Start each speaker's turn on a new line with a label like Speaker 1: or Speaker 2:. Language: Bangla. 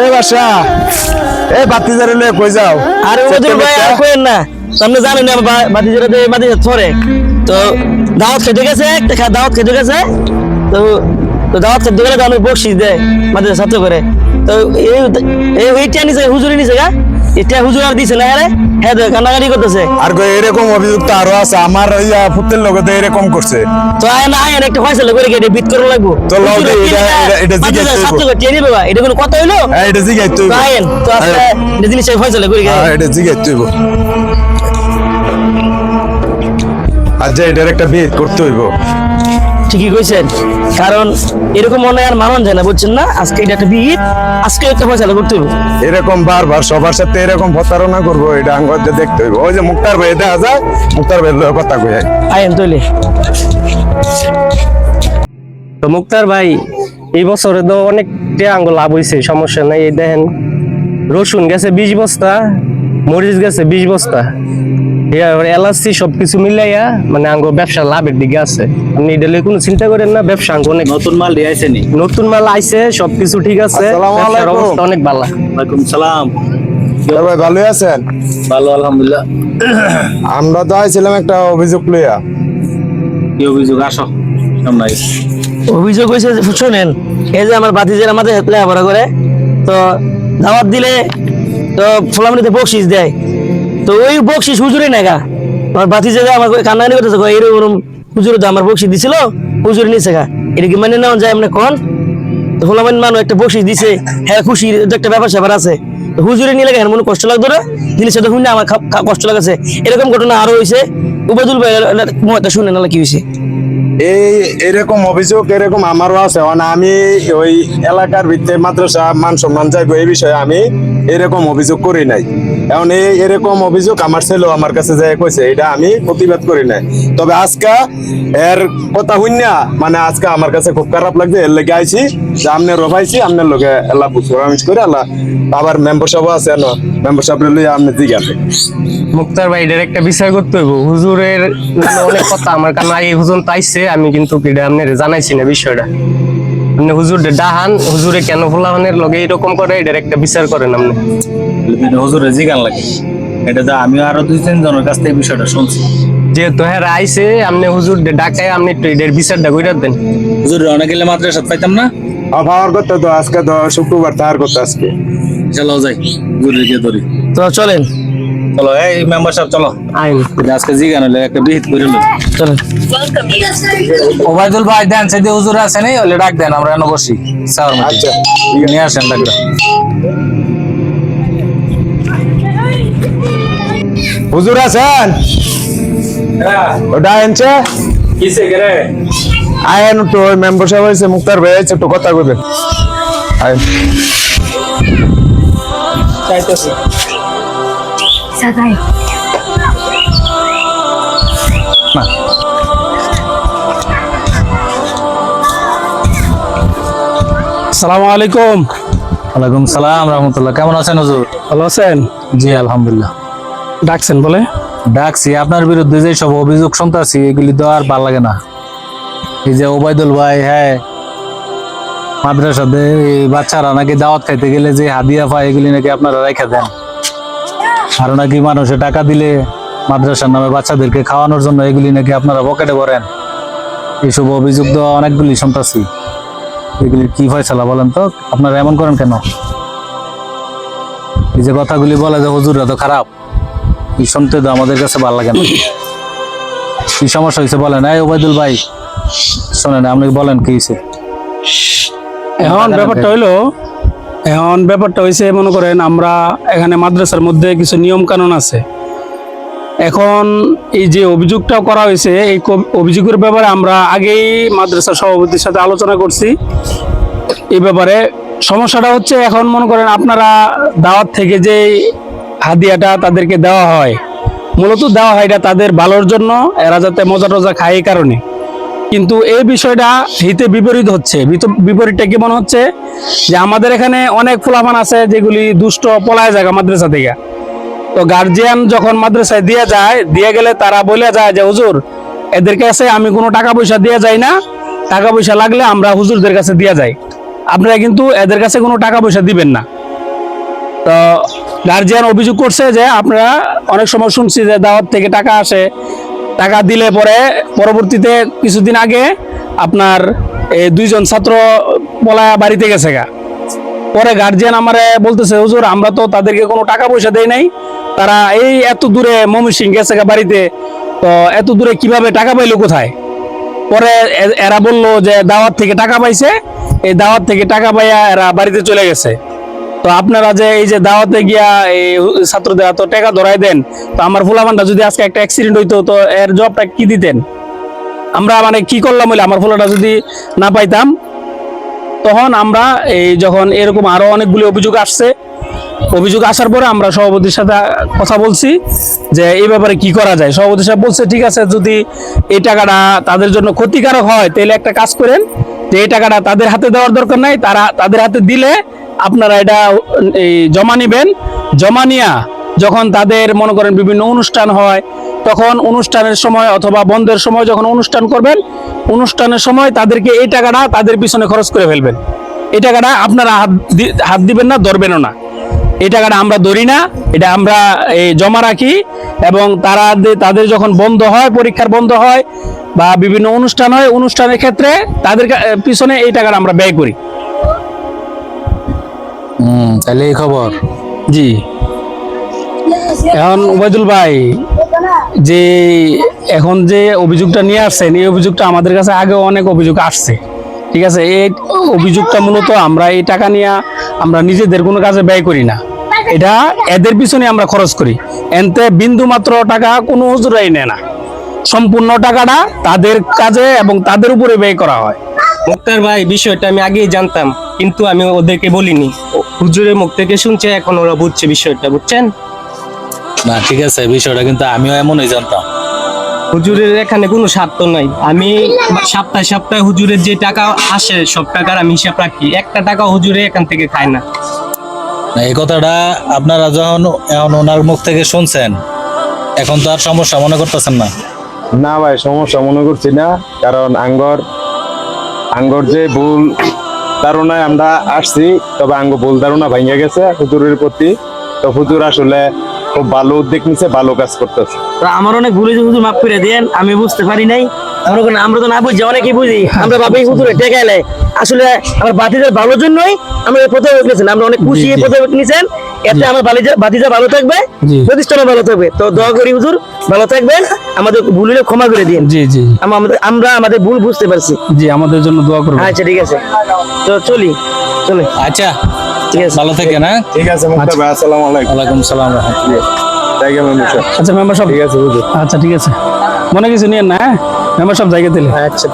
Speaker 1: এ বাসা এ বাতি জারে লয়ে কই যাও?
Speaker 2: আরে ওদের ভাই আর কোয়েন না আপনি জানেন না বাতি দে বাতি ছরে তো দাওয়াত খেতে গেছে একটা দাওয়াত খেতে গেছে। তো তো দাওয়াত খেতে গেলে তো আমি বকশিস দেয় মাঝে ছাত্র করে। তো এই এইটা নিছে হুজুরি নিছে গা? এটা হুজুর আর দিছে না আরে? হ্যাঁ কান্নাকাটি করতেছে।
Speaker 1: আর কই এরকম অভিযুক্ত আরও আছে আমার ইয়া পুত্রের লগতে এরকম করছে।
Speaker 2: তো আয় না আয় একটা ফয়সালা করে এটা বিট করে লাগবো।
Speaker 1: তো লও এটা- এটা-
Speaker 2: করে টেনে নিবে এটা কোনো কথা হইল?
Speaker 1: হ্যাঁ এটা তুই
Speaker 2: তো আয়েন তো আজকে এটা জিনিস ফয়সালা করে গেছে
Speaker 1: হ্যাঁ এটা জিগাই তুই আচ্ছা এটার একটা বেদ করতে হইব।
Speaker 2: ঠিকই কইছেন। কারণ এরকম মনে আর মানন যায় না বুঝছেন না? আজকে এটা একটা বিহিত আজকে একটা ফয়সালা করতে হবে
Speaker 1: এরকম বারবার সবার সাথে এরকম প্রতারণা করব এটা আঙ্গতে দেখতে হইব। ওই যে মুক্তার ভাই দেখা যায় মুক্তার ভাই কথা কই
Speaker 2: আয়েন তৈলে।
Speaker 3: তো মুক্তার ভাই এই বছরে তো অনেক আঙ্গুল লাভ হয়েছে সমস্যা নাই এই দেখেন। রসুন গেছে বিশ বস্তা মরিচ গেছে বিশ বস্তা। সবকিছু মিলাইয়া মানে আঙ্গ ব্যবসা লাভের দিকে আছে। আপনি এটা কোনো চিন্তা করেন না ব্যবসা আঙ্গ অনেক
Speaker 4: নতুন মাল দিয়ে আইছে নি?
Speaker 3: নতুন মাল আইছে সবকিছু ঠিক আছে ব্যবসার অবস্থা অনেক ভালো।
Speaker 4: ওয়ালাইকুম সালাম।
Speaker 1: ভাই ভালোই আছেন?
Speaker 4: ভালো আলহামদুলিল্লাহ।
Speaker 1: আমরা তো আইছিলাম একটা অভিযোগ লইয়া।
Speaker 4: কি অভিযোগ? আসো সামনে
Speaker 2: অভিযোগ হয়েছে শোনেন এই যে আমার বাতিজের আমাদের লেখাপড়া করে তো দাওয়াত দিলে তো ফোলামনিতে বকশিস দেয়। তো ওই বকশি হুজুরে নেগা আমার বাতি জায়গা আমার কান্নাকানি করতেছে কয়, ওরম হুজুর তো আমার বকশি দিছিল হুজুর নিছে গা। এটা কি মানে নেওয়া যায় আমরা কোন? তো ফোলামান মানুষ একটা বকশিস দিছে হ্যাঁ খুশি একটা ব্যাপার স্যাপার আছে। হুজুরে লাগে কেন মনে কষ্ট লাগতো না? জিনিস তো শুনে আমার কষ্ট লাগাছে। এরকম ঘটনা আরও হয়েছে উবাদুল ভাই শুনে নাহলে কি হয়েছে
Speaker 1: এই এরকম অভিযোগ, এরকম আমারও আছে। আমি ওই এলাকার ভিত্তিতে মাদ্রাসা মান সম্মান যাইব এই বিষয়ে আমি এরকম অভিযোগ করি নাই। এখন এই এরকম অভিযোগ আমার ছেলেও আমার কাছে যাই কইছে, এটা আমি প্রতিবাদ করি নাই। তবে আজকা এর কথা শুনিয়া মানে আজকে আমার কাছে খুব খারাপ লাগছে, এর লেগে আইছি, যে আমনে রবাইছি আমনের লগে আল্লাহ পুষ্পামিশ করে আল্লাহ আবার মেম্বারশিপ আছে না মেম্বারশিপ লইয়া আমনে জিগাতে
Speaker 3: মুক্তার ভাই এটার একটা বিষয় করতে হইব। হুজুরের অনেক কথা, আমার কারণ এই হুজুর তাইছে আমি কিন্তু এটা আপনার জানাইছি না বিষয়টা। আপনি হুজুর ডাহান হুজুরে কেন ফুলাহানের লগে এরকম করে এটার একটা বিচার করেন আপনি
Speaker 4: ফিলিপিনে হুজুরে জিগান লাগে। এটা তো আমিও আরও দুই তিন জনের কাছ থেকে বিষয়টা শুনছি।
Speaker 3: যেহেতু হ্যাঁ আইছে আপনি হুজুর ডাকায় আপনি এটার বিচারটা কইরা দেন।
Speaker 4: হুজুর অনেক গেলে মাদ্রাসা পাইতাম না?
Speaker 1: আবার করতে তো আজকে তো শুক্রবার তার করতে আজকে।
Speaker 4: চলো যাই হুজুরে গিয়ে ধরি।
Speaker 2: তো চলেন।
Speaker 4: চলো এই মেম্বার সাহেব চলো।
Speaker 3: আইন
Speaker 4: আজকে জিগান হলে একটা বিহিত করে লো।
Speaker 5: ওবায়দুল ভাই দেন সেদি হুজুর আছে নেই ওলে ডাক দেন আমরা এনে বসি। স্যার
Speaker 1: আচ্ছা।
Speaker 5: নিয়ে আসেন ডাকটা।
Speaker 1: হুজুর আছেন? ওটা আনছে?
Speaker 4: কিসে গেরে
Speaker 1: আয়েন তো ওই মেম্বারশিপ হয়েছে মুক্তার ভাই একটু কথা কইবে আয়েন।
Speaker 6: সাদাই
Speaker 5: সালাম আলাইকুম। ওয়ালাইকুম সালাম রহমতুল্লাহ। কেমন আছেন হুজুর?
Speaker 3: ভালো আছেন?
Speaker 5: জি আলহামদুলিল্লাহ।
Speaker 3: ডাকছেন বলে?
Speaker 5: ডাকছি আপনার বিরুদ্ধে যে সব অভিযোগ শুনতেছি এগুলি তো আর ভালো লাগে না। এই যে ওবায়দুল ভাই হ্যাঁ মাদ্রাসাতে এই বাচ্চারা নাকি দাওয়াত খাইতে গেলে যে হাদিয়া পায় এগুলি নাকি আপনারা রেখে দেন। আর নাকি মানুষে টাকা দিলে মাদ্রাসার নামে বাচ্চাদেরকে খাওয়ানোর জন্য এগুলি নাকি আপনারা পকেটে ভরেন? এইসব অভিযোগ তো অনেকগুলি শুনতেছি। এগুলি কি ফয়সালা বলেন তো? আপনারা এমন করেন কেন? এই যে কথাগুলি বলে যে হুজুররা তো খারাপ। এই শুনতে তো আমাদের কাছে ভালো লাগে না। কি সমস্যা হয়েছে বলেন? এই ওবায়দুল ভাই শোনেন আপনি বলেন কি হয়েছে
Speaker 7: এখন ব্যাপারটা হইল এখন ব্যাপারটা হয়েছে মনে করেন আমরা এখানে মাদ্রাসার মধ্যে কিছু নিয়ম কানুন আছে। এখন এই যে অভিযোগটা করা হয়েছে, এই অভিযোগের ব্যাপারে আমরা আগেই মাদ্রাসার সভাপতির সাথে আলোচনা করছি। এই ব্যাপারে সমস্যাটা হচ্ছে, এখন মনে করেন আপনারা দাওয়াত থেকে যে হাদিয়াটা তাদেরকে দেওয়া হয়, মূলত দেওয়া হয় এটা তাদের ভালোর জন্য, এরা যাতে মজা টজা খায় এই কারণে। কিন্তু এই বিষয়টা হিতে বিপরীত হচ্ছে। বিপরীতটা কি মনে হচ্ছে? যে আমাদের এখানে অনেক ফুলাফান আছে যেগুলি দুষ্ট, পলায় জায়গা মাদ্রাসা থেকে। তো গার্জিয়ান যখন মাদ্রাসায় দিয়ে যায়, দিয়ে গেলে তারা বলে যায় যে, হুজুর, এদের কাছে আমি কোনো টাকা পয়সা দিয়ে যাই না। টাকা পয়সা লাগলে আমরা হুজুরদের কাছে দিয়ে যাই। আপনারা কিন্তু এদের কাছে কোনো টাকা পয়সা দিবেন না। তো গার্জিয়ান অভিযোগ করছে যে, আপনারা অনেক সময় শুনছি যে দাওয়াত থেকে টাকা আসে। টাকা দিলে পরে পরবর্তীতে কিছুদিন আগে আপনার দুইজন ছাত্র বলা বাড়িতে গেছে গা। পরে গার্জিয়ান আমারে বলতেছে, হুজুর, আমরা তো তাদেরকে কোনো টাকা পয়সা দেই নাই। তারা এই এত দূরে ময়মনসিং গেছে গা বাড়িতে, তো এত দূরে কীভাবে টাকা পাইলো কোথায়? পরে এরা বলল যে, দাওয়াত থেকে টাকা পাইছে। এই দাওয়াত থেকে টাকা পাইয়া এরা বাড়িতে চলে গেছে। তো আপনারা যে এই যে দাওয়াতে গিয়া এই ছাত্রদের এত টাকা ধরাই দেন, তো আমার ফুলামানটা যদি আজকে একটা অ্যাক্সিডেন্ট হইতো, তো এর জবটা কি দিতেন? আমরা মানে কি করলাম বলে আমার ফুলাটা যদি না পাইতাম, তখন আমরা এই যখন এরকম আরও অনেকগুলি অভিযোগ আসছে অভিযোগ আসার পরে আমরা সভাপতির সাথে কথা বলছি যে এই ব্যাপারে কি করা যায়। সভাপতি সাহেব বলছে, ঠিক আছে, যদি এই টাকাটা তাদের জন্য ক্ষতিকারক হয়, তাহলে একটা কাজ করেন। যে এই টাকাটা তাদের হাতে দেওয়ার দরকার নাই, তারা তাদের হাতে দিলে আপনারা এটা এই জমা নেবেন। জমা নিয়া যখন তাদের, মনে করেন, বিভিন্ন অনুষ্ঠান হয়, তখন অনুষ্ঠানের সময় অথবা বন্ধের সময় যখন অনুষ্ঠান করবেন, অনুষ্ঠানের সময় তাদেরকে এই টাকাটা তাদের পিছনে খরচ করে ফেলবেন। এই টাকাটা আপনারা হাত হাত দিবেন না, ধরবেনও না। এই টাকাটা আমরা ধরি না এটা আমরা এই জমা রাখি এবং তারা তাদের যখন বন্ধ হয় পরীক্ষার বন্ধ হয় বা বিভিন্ন অনুষ্ঠান হয় অনুষ্ঠানের ক্ষেত্রে তাদের পিছনে এই টাকাটা আমরা ব্যয় করি।
Speaker 5: হুম তাহলে এই খবর।
Speaker 7: জি। এখন ওবায়দুল ভাই যে এখন যে অভিযোগটা নিয়ে আসছেন এই অভিযোগটা আমাদের কাছে আগে অনেক অভিযোগ আসছে। ঠিক আছে? এই অভিযোগটা মূলত আমরা এই টাকা নিয়ে আমরা নিজেদের কোনো কাজে ব্যয় করি না। এটা এদের পিছনে আমরা খরচ করি। এনতে বিন্দু মাত্র টাকা কোনো হুজুরাই নেয় না। সম্পূর্ণ টাকাটা তাদের কাজে এবং তাদের উপরে ব্যয় করা হয়।
Speaker 3: মুক্তার ভাই বিষয়টা আমি আগেই জানতাম কিন্তু আমি ওদেরকে বলিনি। ও- হুজুরের মুখ থেকে শুনছে এখন ওরা বুঝছে বিষয়টা বুঝছেন?
Speaker 5: না ঠিক আছে বিষয়টা কিন্তু আমিও এমনই জানতাম।
Speaker 3: হুজুরের এখানে কোনো স্বার্থ নাই। আমি সপ্তাহে সপ্তাহে হুজুরের যে টাকা আসে সব টাকার আমি হিসাব রাখি। একটা টাকা হুজুরে এখান থেকে খায় না।
Speaker 5: এই কথাটা আপনারা যখন এখন ওনার মুখ থেকে শুনছেন এখন তো আর সমস্যা মনে করতেছেন না?
Speaker 1: না ভাই সমস্যা মনে করছি না কারণ আঙ্গর আঙ্গর যে ভুল ধারণায় আমরা আসছি তবে আঙ্গ ভুল ধারণা ভাঙে গেছে হুজুরের প্রতি। তো হুজুর আসলে খুব ভালো উদ্যোগ নিছে ভালো কাজ করতেছে।
Speaker 2: তো আমার অনেক ভুল হয়েছে হুজুর মাফ করে দেন আমি বুঝতে পারি নাই। করেন আমরা তো না বুঝি অনেকেই বুঝি। আমরা ভাবি হুজুরে টেকা এলে আসলে আমার বাতিজার ভালোর জন্যই আমরা এই প্রতিযোগ নিয়েছেন আমরা অনেক খুশি এই প্রতিযোগ নিয়েছেন। এতে আমার বালিজা বাতিজা ভালো থাকবে প্রতিষ্ঠানও ভালো থাকবে। তো দোয়া করি হুজুর ভালো থাকবেন। আমাদের ভুল হলে ক্ষমা করে দিন।
Speaker 7: জি জি।
Speaker 2: আমরা আমাদের ভুল বুঝতে পারছি।
Speaker 7: জি আমাদের জন্য দোয়া করবেন।
Speaker 2: আচ্ছা ঠিক আছে। তো চলি চলে।
Speaker 5: আচ্ছা।
Speaker 2: ঠিক আছে।
Speaker 5: ভালো থাকেন হ্যাঁ?
Speaker 1: ঠিক আছে মুক্তা ভাই আসসালামু আলাইকুম।
Speaker 5: ওয়ালাইকুম সালাম রহমতুল্লাহ।
Speaker 1: তাই কেমন
Speaker 7: আচ্ছা মেম্বার সব
Speaker 1: ঠিক আছে
Speaker 7: আচ্ছা ঠিক আছে। মনে কিছু নিয়ে না হ্যাঁ? মেম্বার সব জায়গা দিলে।
Speaker 2: আচ্ছা।